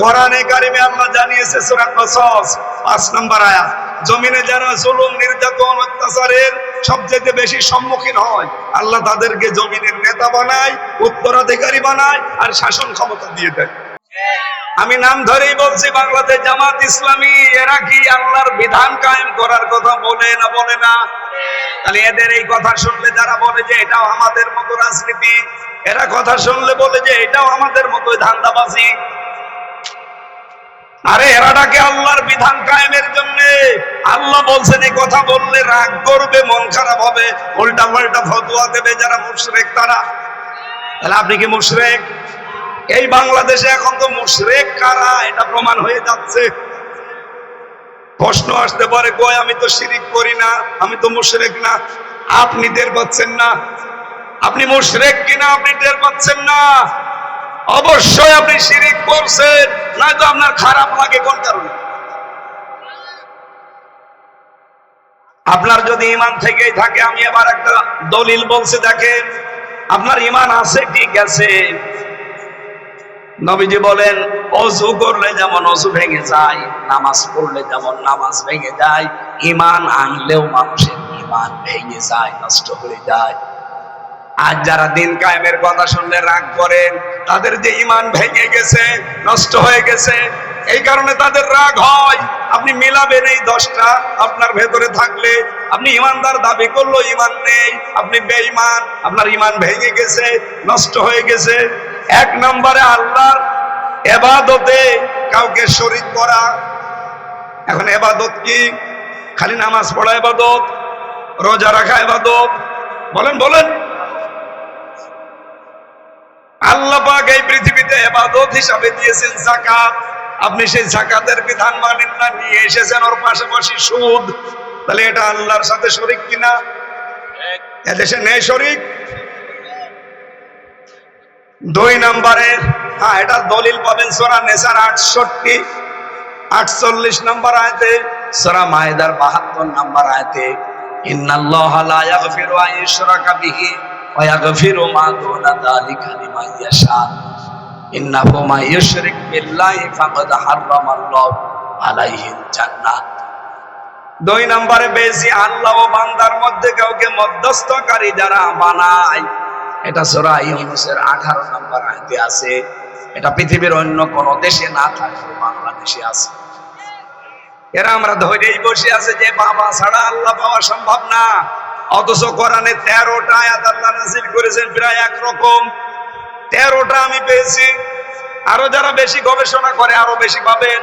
কোরআনে কারিমে আল্লাহ জানিয়েছে সূরা কসস 5 নম্বর আয়াত, জমিনে যারা জুলুম, নির্যাতন, অত্যাচারের সবচেয়ে বেশি সম্মুখীন হয়, আল্লাহ তাদেরকে জমিনের নেতা বানায়, উত্তরাধিকারী বানায় আর শাসন ক্ষমতা দিয়ে দেয়। আমি নাম ধরেই বলছি, বাংলাদেশ জামাত ইসলামী, এরা কি আল্লাহর বিধান কায়েম করার কথা বলে না বলে না? তাহলে এদের এই কথা শুনলে যারা বলে যে এটাও আমাদের মতো রাজনীতি, এরা কথা শুনলে বলে যে এটাও আমাদের মতো ধান্দাবাজি। আরে এরা ডাকে আল্লাহর বিধান কায়েমের জন্য। আল্লাহ বলছেন, এই কথা বললে রাগ করবে, মন খারাপ হবে। উল্টা পাল্টা ফতোয়া দেবে যারা মুশরেক তারা। তাহলে আপনি কি মুশরেক? এই বাংলাদেশে এখন তো মুশরেক কারা? এটা প্রমাণ হয়ে যাচ্ছে। প্রশ্ন আসতে পারে, কই আমি তো শিরিক করি না, আমি তো মুশরেক না। আপনি টের পাচ্ছেন না। আপনি মুশরেক কিনা, আপনি টের পাচ্ছেন না। অবশ্যই আপনি শিরিক করছেন নয়তো আপনার খারাপ লাগে কোন কারণে? আপনার যদি ইমান থেকেই থাকে, আমি এবার একটা দলিল বলছে, দেখেন, আপনার ইমান আছে কি গেছে? নবীজি বলেন, অজু করলে যেমন অজু ভেঙে যায়, নামাজ পড়লে যেমন নামাজ ভেঙে যায়, ইমান আনলেও মানুষের ইমান ভেঙে যায়, নষ্ট হয়ে যায়। আর যারা দিন কায়েমের কথা শুনলে রাগ করেন, তাদের যে ইমান ভেঙে গেছে, নষ্ট হয়ে গেছে, এই কারণে তাদের রাগ হয়। আপনি মিলাবেন এই দশটা আপনার ভেতরে থাকলে, আপনি ইমানদার দাবি করল ইমান নেই, আপনি বেঈমান, আপনার ইমান ভেঙে গেছে, নষ্ট হয়ে গেছে। এক নম্বরে আল্লাহর এবাদতে কাউকে শরীক করা। এখন এবাদত কি? খালি নামাজ পড়া এবাদত, রোজা রাখা এবাদত। বলেন বলেন। আল্লাহ পাক এই পৃথিবীতে এবাদত হিসাবে দিয়েছেন জাকাত আপনি সেই জাকাতের বিধান মানেন না, নিয়ে এসেছেন ওর পাশাপাশি সুদ। তাহলে এটা আল্লাহর সাথে শরিক কিনা? এদেশে নেই শরিক? দুই নম্বরে হ্যাঁ এটা দলিল পাবেন সোরা নেসার আটষট্টি, আটচল্লিশ নম্বর আয়তে, সোরা মায়েদার বাহাত্তর নম্বর আয়তে, ইন্নাল্লাহ লা ইয়াগফিরু আন ইউশরাকা বিহি। ওয়া ইয়াগফিরু মা দুনা যালিকা লিমান ইয়াশা ইন্নাহু মা ইউশরিক বিল্লাহি ফাকাদ হারামাল্লাহু আলাইহিল জান্নাহ দুই নম্বরে বেশি আল্লাহ বান্দার মধ্যে কাউকে মধ্যস্থকারী যারা বানায়। এটা সূরা ইউনূসের 18 নম্বর আয়াতে আছে। এটা পৃথিবীর অন্য কোন দেশে না থাকলেও বাংলাদেশে আছে। এরা আমরা ধরেই বসে আছে যে বাবা ছাড়া আল্লাহ পাওয়া সম্ভব না। অথচ কোরআনে তেরোটা আয়াত আল্লাহ নাজিল করেছেন প্রায় একরকম। তেরোটা আমি পেয়েছি। আরও যারা বেশি গবেষণা করে, আরও বেশি পাবেন।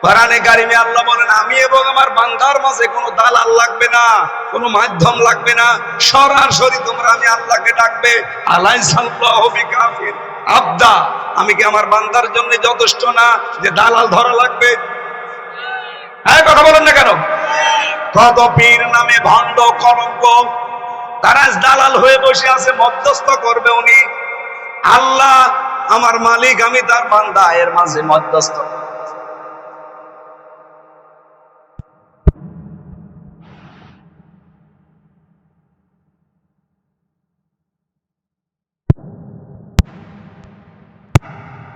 কোরআনে কারিমে আল্লাহ বলেন, আমি এবং আমার বান্দার মাঝে কোনো দালাল লাগবে না, কোনো মাধ্যম লাগবে না। সরাসরি তোমরা আমি আল্লাহকে ডাকবে। আলাই সাল্লাহ বিকাফির। আবদা, আমি কি আমার বান্দার জন্য যথেষ্ট না যে দালাল ধরা লাগবে? হ্যাঁ কথা বলেন না কেন? কত পীর নামে ভণ্ড কলঙ্ক। তারা দালাল হয়ে বসে আছে, মধ্যস্থ করবে উনি। আল্লাহ আমার মালিক, আমি তার বান্দা, এর মাঝে মধ্যস্থ।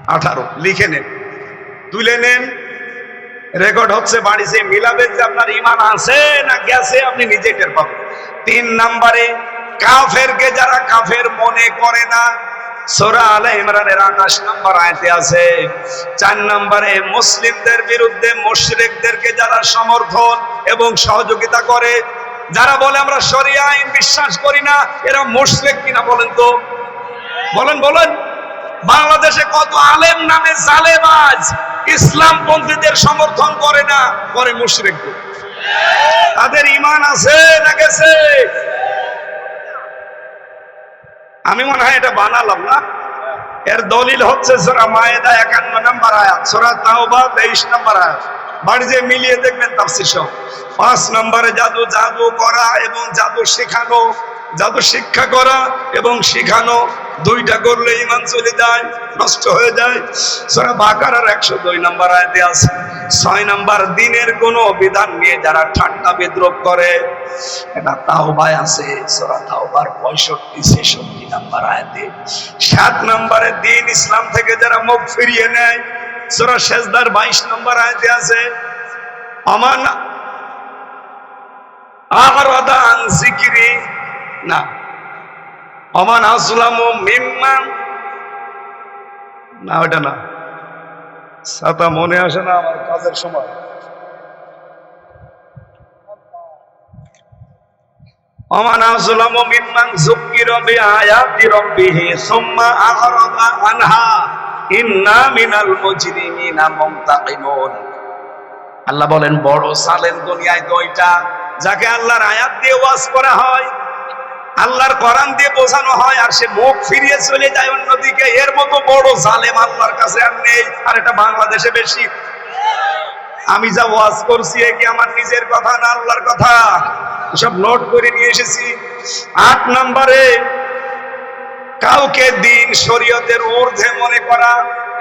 আঠারো, লিখে নেন। তুলে নেন। রেকর্ড হচ্ছে বাড়িতে মিলাবেন যে আপনার ইমান আছে না গেছে, আপনি নিজে টের পাবেন। তিন নম্বরে, কাফেরকে যারা কাফের মনে করে না, সোরা আলে ইমরানের আঠাশ নম্বর আয়তে আছে, চার নম্বরে, মুসলিমদের বিরুদ্ধে মুশরিকদেরকে যারা সমর্থন এবং সহযোগিতা করে, যারা বলে আমরা শরিয়া আইন বিশ্বাস করি না, এরা মুশরিক কিনা বলেন তো? বলেন বলেন। বাংলাদেশে কত আলেম নামে জালেবাজ ইসলাম পন্থীদের সমর্থন করে না, করে মুশরিক তাদের ইমান আছে না গেছে? আমি মনে হয় এটা বানালাম না। এর দলিল হচ্ছে সোরা মায়েদা একান্ন নম্বর আয়াত, সোরা তাওবা তেইশ নম্বর আয়াত। বাড়িতে মিলিয়ে দেখবেন তাফসির সব পাঁচ নম্বরে জাদু জাদু করা এবং জাদু শেখানো জাদু শিক্ষা করা এবং শেখানো, দুইটা করলে ইমান চলে যায়, নষ্ট হয়ে যায়। সোরা বাকার একশো দুই নম্বর আয়তে আছে, ছয় নম্বর, দিনের কোনো বিধান নিয়ে যারা ঠাট্টা বিদ্রোপ করে, এটা তাওবায় আছে, সোরা তাওবার পঁয়ষট্টি, ছেষট্টি নাম্বার আয়াতে। সাত নম্বরে দিন ইসলাম থেকে যারা মুখ ফিরিয়ে নেয়, সূরা সেজদার 22 নম্বর আয়াতে আছে আমান আরাদা আন জিকিরি না। আসলামু মিম্মান। না ওটা না। মনে আসে না আমার কাজের সময়। অমান মিম্মান আ'রাদা আনহা ইন্না মিনাল মুজরিমিনা মুনতাকিমুন। আল্লাহ বলেন, বড় সালেন দুনিয়ায় দুইটা, যাকে আল্লাহর আয়াত দিয়ে ওয়াজ করা হয় আল্লাহর কোরআন দিয়ে বোঝানো হয়, আর সে মুখ ফিরিয়ে চলে যায় অন্যদিকে এর মতো বড় জালেম আল্লাহর কাছে আর নেই, আর এটা বাংলাদেশে বেশি। আমি যা ওয়াজ করছি কি আমার নিজের কথা না আল্লাহর কথা? সব নোট করে নিয়ে এসেছি। আট নম্বরে, কাউকে দিন শরীয়তের ঊর্ধ্বে মনে করা,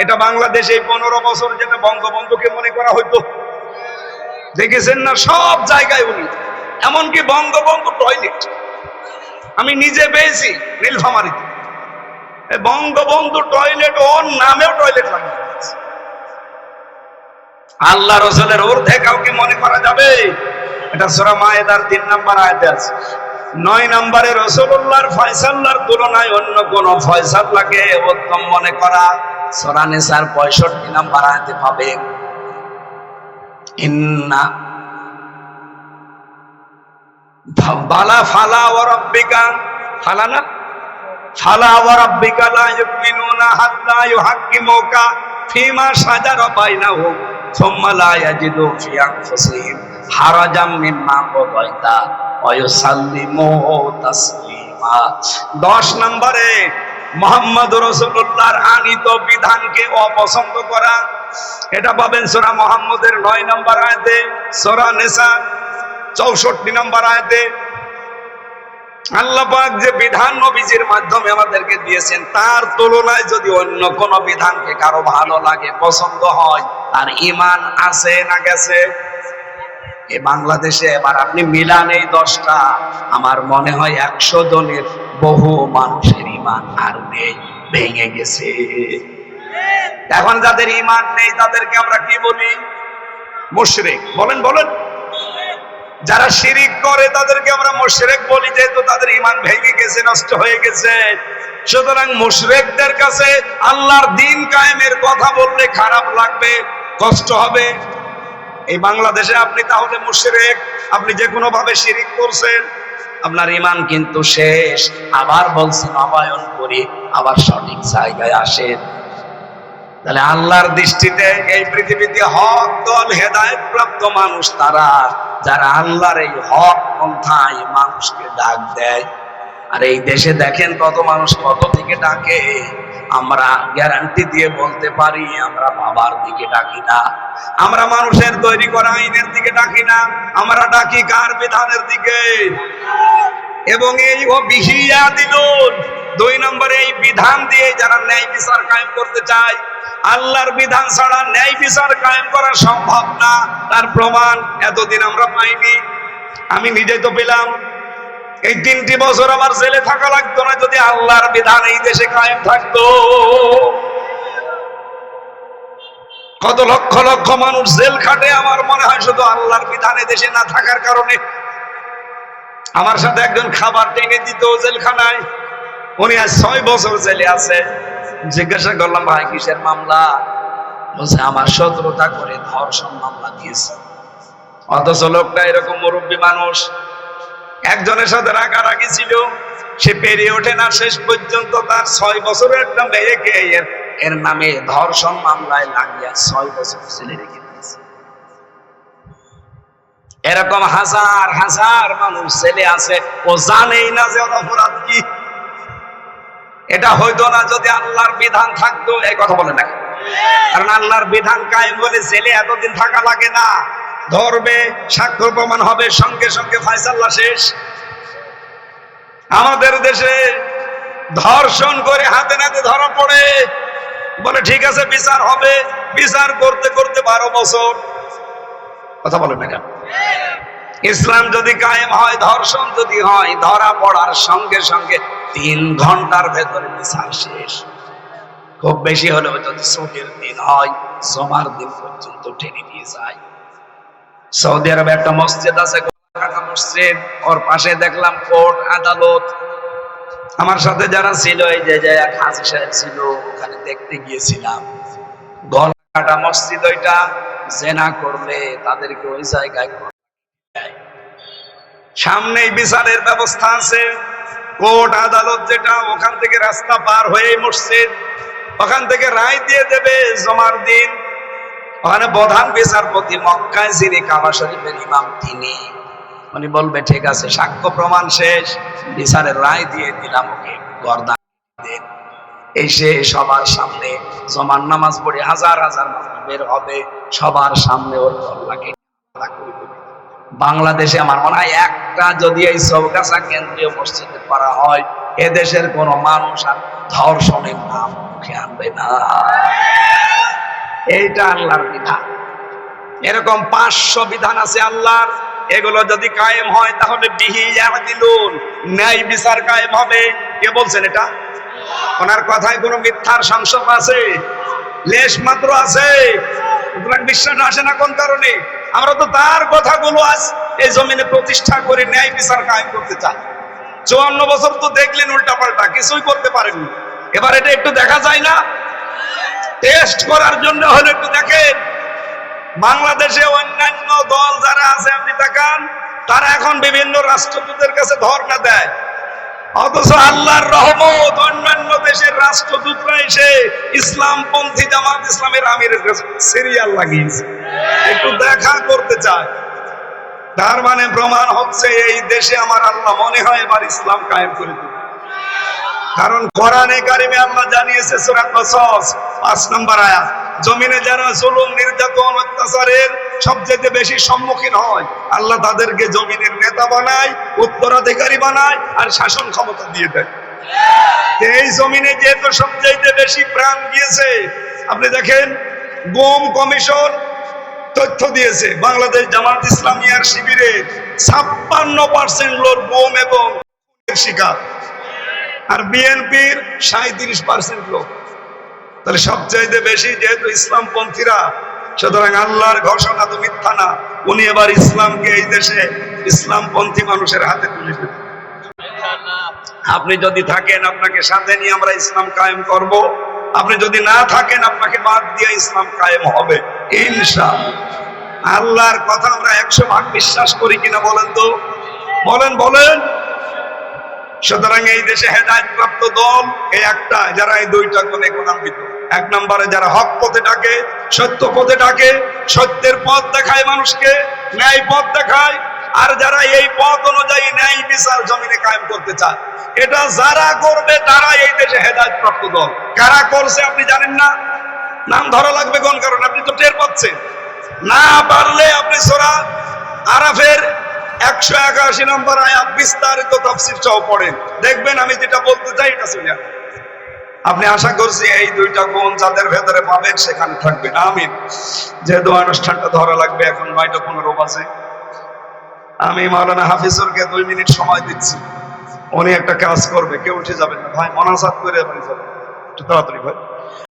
এটা বাংলাদেশে পনেরো বছর যেটা বঙ্গবন্ধুকে মনে করা হইতো। দেখেছেন না? সব জায়গায় উনি। এমনকি বঙ্গবন্ধু টয়লেট। আমি নিজে পেয়েছি নীলফামারিতে বঙ্গবন্ধু টয়লেট ওর নামেও টয়লেট লাগিয়ে দিয়েছে। আল্লাহ রসুলের ঊর্ধ্বে কাউকে মনে করা যাবে? এটা সোরা মায়েদার তিন নাম্বার আয়তে আছে। নয় নম্বরে রসুল্লাহর ফয়সাল্লার তুলনায় অন্য কোন ফয়সাল্লাকে উত্তম মনে করা সোরা নেসার পঁয়ষট্টি নাম্বার আয়তে পাবে। ইন্না বালা ফালা ও রব্বিকা, ফালা না? ফালা ও রব্বিকা লা ইউমিনুনা হাত্তা ইউহাক্কিমুকা ফিমা শাজারা বাইনাহুম, সুম্মা লা ইয়াজিদু ফি আনফুসিহিম, হারাজাম মিম্মা কাদাইতা ওয়া ইউসাল্লিমু তাসলিমা। 10 নম্বরে, মোহাম্মদ রসুল্লাহর আনিত বিধানকে অপছন্দ করা। এটা পাবেন সোরা মোহাম্মদের নয় নম্বর আয়তে, সোরা নেশা চৌষট্টি নম্বর আয়তে আল্লাহ পাক যে বিধান নবীজির মাধ্যমে আমাদেরকে দিয়েছেন, তার তুলনায় যদি অন্য কোন বিধানকে কারও ভালো লাগে, পছন্দ হয়, তার ইমান আছে না গেছে? এ বাংলাদেশে এবার আপনি মিলান এই দশটা। আমার মনে হয় একশো জনের বহু মানুষের ইমান আর নেই, ভেঙে গেছে। এখন যাদের ইমান নেই, তাদেরকে আমরা কি বলি? মুশরিক। বলেন বলেন। যারা শিরিক করে, তাদেরকে আমরা মুশরিক বলি, যেহেতু তাদের ইমান ভেঙে গেছে, নষ্ট হয়ে গেছে। সুতরাং মুশরিকদের কাছে আল্লাহর দিন কায়েমের কথা বললে খারাপ লাগবে, কষ্ট হবে। এই বাংলাদেশে আপনি তাহলে মুশরিক, আপনি যে কোনো ভাবে শিরিক করছেন, আপনার ইমান কিন্তু শেষ। আবার বলছেন, আবায়ন করি, আবার সঠিক জায়গায় আসেন। তাহলে আল্লাহর দৃষ্টিতে এই পৃথিবীতে হক দল হেদায়ত প্রাপ্ত মানুষ তারা, যারা আল্লাহর এই হক পন্থায় মানুষকে ডাক দেয়। আর এই দেশে দেখেন কত মানুষ কত দিকে ডাকে। আমরা গ্যারান্টি দিয়ে বলতে পারি, আমরা বাবার দিকে ডাকি না। আমরা মানুষের তৈরি করা আইনের দিকে ডাকি না, আমরা ডাকি কার বিধানের দিকে? এবং এই ও বিহিয়া দিল দুই নম্বরে এই বিধান দিয়ে যারা ন্যায় বিচার কায়েম করতে চায়, আল্লাহর বিধান ছাড়া ন্যায় বিচার কায়েম করা সম্ভব না। তার প্রমাণ এতদিন আমরা পাইনি। আমি নিজে তো পেলাম। এই তিনটি বছর আমার জেলে থাকা লাগতো না, যদি আল্লাহর বিধান এই দেশে কায়েম থাকতো। কত লক্ষ লক্ষ মানুষ জেল খাটে, আমার মনে হয় শুধু আল্লাহর বিধানে দেশে না থাকার কারণে। আমার সাথে একজন খাবার টেনে দিত জেলখানায়। উনি আজ ছয় বছর জেলে আছে। জিজ্ঞাসা করলাম, ভাই, কিসের মামলা? বলছে, আমার শত্রুতা করে ধর্ষণ মামলা দিয়েছে। অথচ লোকটা এরকম মুরব্বী মানুষ। একজনের সাথে রাগারাগি ছিল, সে পেরিয়ে ওঠে না। শেষ পর্যন্ত তার ছয় বছরের একটা মেয়েকে এর এর নামে ধর্ষণ মামলায় লাগিয়া ছয় বছর ছেলে রেখে দিয়েছে। এরকম হাজার হাজার মানুষ ছেলে আছে। ও জানেই না যে অপরাধ কি। এটা হইতো না যদি আল্লাহর বিধান থাকতো, এই কথা বলে না কারণ আল্লাহর বিধান কায়েম বলে জেলে এতদিন থাকা লাগে না। ধরবে সাক্ষ্য প্রমাণ হবে, সঙ্গে সঙ্গে ফায়সাল্লা শেষ। আমাদের দেশে ধর্ষণ করে হাতে নাতে ধরা পড়ে। বলে, ঠিক আছে, বিচার হবে। বিচার করতে করতে বারো বছর। কথা বলেন না কেন? ইসলাম যদি কায়েম হয়, ধর্ষণ যদি হয়, ধরা পড়ার সঙ্গে সঙ্গে তিন ঘণ্টার ভেতরে বিচার শেষ। খুব বেশি হলেও যদি ছুটির দিন হয়, জমার দিন পর্যন্ত টেনে নিয়ে যায়। সৌদি আরবে একটা মসজিদ আছে মসজিদ। ওর পাশে দেখলাম কোর্ট, আদালত। আমার সাথে যারা ছিল, এই যে এক হাজি সাহেব ছিল, ওখানে দেখতে গিয়েছিলাম। গলাকাটা মসজিদ ওইটা, জেনা করলে তাদেরকে ওই জায়গায়। সামনেই বিচারের ব্যবস্থা আছে। কোর্ট আদালত যেটা, ওখান থেকে রাস্তা পার হয়ে মসজিদ। ওখান থেকে রায় দিয়ে দেবে জমার দিন। ওখানে প্রধান বিচারপতি মক্কায় যিনি কাবা শরীফের ইমাম, তিনি। উনি বলবে, ঠিক আছে, সাক্ষ্য প্রমাণ শেষ। বিচারের রায় দিয়ে দিলাম, ওকে গর্দান দিন। এসে সবার সামনে জমান নামাজ পড়ে হাজার হাজার বের হবে। সবার সামনে ওর গল্লাকে বাংলাদেশে আমার মনে হয় একটা যদি এই চৌকাছা কেন্দ্রীয় মসজিদে করা হয়, এদেশের কোন মানুষ আর ধর্ষণের নাম মুখে আনবে না। এইটা আল্লাহর বিধান। এরকম পাঁচশো বিধান আছে আল্লাহর। এগুলো যদি কায়েম হয়, তাহলে বিহি দিলুন ন্যায় বিচার কায়েম হবে। কে বলছেন এটা? ওনার কথায় কোনো মিথ্যার সংসব আছে? লেশ মাত্র আছে। বিশ্বাস আসে না কোন কারণে? আমরা তো তার কথাগুলো আজ এই জমিনে প্রতিষ্ঠা করে ন্যায় বিচার কায়েম করতে চাই। চুয়ান্ন বছর তো দেখলেন উল্টাপাল্টা, কিছুই করতে পারেননি। এবার এটা একটু দেখা যায় না? টেস্ট করার জন্য হলে একটু দেখেন। বাংলাদেশে অন্যান্য দল যারা আছে আপনি তাকান তারা এখন বিভিন্ন রাষ্ট্রদূতের কাছে ধর্ণা দেয়। অথচ আল্লাহর রহমত, অন্যান্য দেশের রাষ্ট্রদূতরা এসে ইসলামপন্থী জামাত ইসলামের আমিরের কাছে সিরিয়াল লাগিয়েছে। একটু দেখা করতে চায়। তার মানে প্রমাণ হচ্ছে এই দেশে আমার আল্লাহ মনে হয় এবার ইসলাম কায়েম করে দেবে। কারণ কোরআনে কারিমে আল্লাহ জানিয়েছে সূরা কসস 5 নম্বর আয়াত, জমিনে যারা জুলুম, নির্যাতন, অত্যাচারের সবচেয়ে বেশি সম্মুখীন হয়, আল্লাহ তাদেরকে জমিনের নেতা বানায়, উত্তরাধিকারী বানায় আর শাসন ক্ষমতা দিয়ে দেয়। এই জমিনে যেহেতু সবচেয়ে বেশি প্রাণ গিয়েছে, আপনি দেখেন, গোম কমিশন তথ্য দিয়েছে, বাংলাদেশ জামাত ইসলামিয়ার শিবিরে ছাপ্পান্ন পার্সেন্ট লোক বোম এবং শিকার। আর বিএনপির সাঁত্রিশ পার্সেন্ট লোক। তাহলে সবচাইতে বেশি যেহেতু ইসলামপন্থীরা, সুতরাং আল্লাহর ঘোষণা তো মিথ্যা না, উনি এবার ইসলামকে এই দেশে ইসলামপন্থী মানুষের হাতে তুলে দেবেন। আপনি যদি থাকেন, আপনাকে সাথে নিয়ে আমরা ইসলাম কায়েম করব। আপনি যদি না থাকেন, আপনাকে বাদ দিয়ে ইসলাম কায়েম হবে। ইনশাআল্লাহ। আল্লাহর কথা আমরা একশো ভাগ বিশ্বাস করি কিনা বলেন তো? বলেন বলেন। সুতরাং এই দেশে হেদায়ত প্রাপ্ত দল, এই একটা, যারা এই দুইটা গুণে গুণান্বিত। এক নম্বরে যারা হক পথে ডাকে, সত্য পথে ডাকে, সত্যের পথ দেখায় মানুষকে, ন্যায় পথ দেখায়, আর যারা এই পথ অনুযায়ী ন্যায় বিচার জমিনে কায়েম করতে চায় এটা যারা করবে তারা এই দেশে হেদায়ত প্রাপ্ত দল। কারা করছে আপনি জানেন না? নাম ধরা লাগবে কোন কারণ? আপনি তো টের পাচ্ছেন। না পারলে আপনি সোরা আরাফের একশো একাশি নম্বর আয়াত বিস্তারিত তফসির সহ পড়েন। দেখবেন আমি যেটা বলতে চাই, এটা শুনে আপনি আশা করছি এই দুইটা গুণ যাদের ভেতরে পাবেন, সেখানে থাকবেন। আমিন। যেহেতু অনুষ্ঠানটা ধরা লাগবে, এখন নয়টা পনেরো বাজে। আমি মাওলানা হাফিজুরকে দুই মিনিট সময় দিচ্ছি। উনি একটা কাজ করবে, কেউ উঠে যাবেন না। ভাই মনাসাত করে আপনি যাবেন। একটু তাড়াতাড়ি, ভাই।